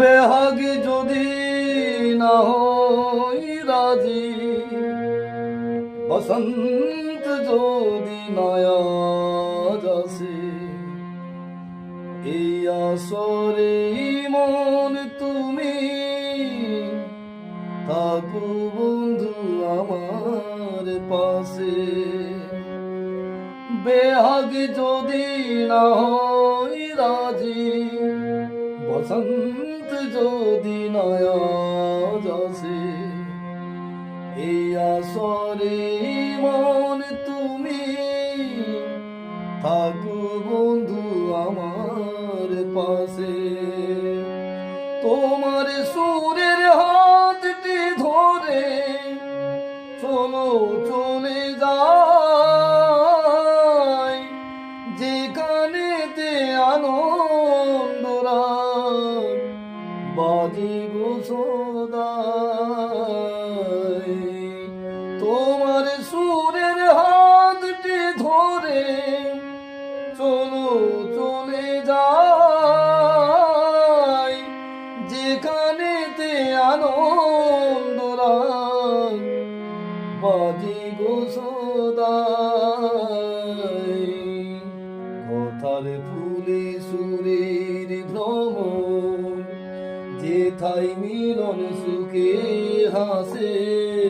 বেহাগে যদি না হই রাজি, বসন্ত যদি নয়া যাসে এই আসরে মন তুমি থাকো বন্ধু আমার পাশে। বেহাগ যদি না রাজি বসন্ত যদি নয়া যাসে এই আসরে মন তুমি থাকো বন্ধু আমার পাশে। তোমার সুরের হাতটি ধরে চলো, চলে যাই। যেখানেতে আনন্দ রাত বাজি গোসদাই তোমার সুরের হাতটি ধরে চলো, চলে যাই। যেখানেতে আনন্দ রাত বাজি গোসদাই কথার ফুলে 対未論好きはせ。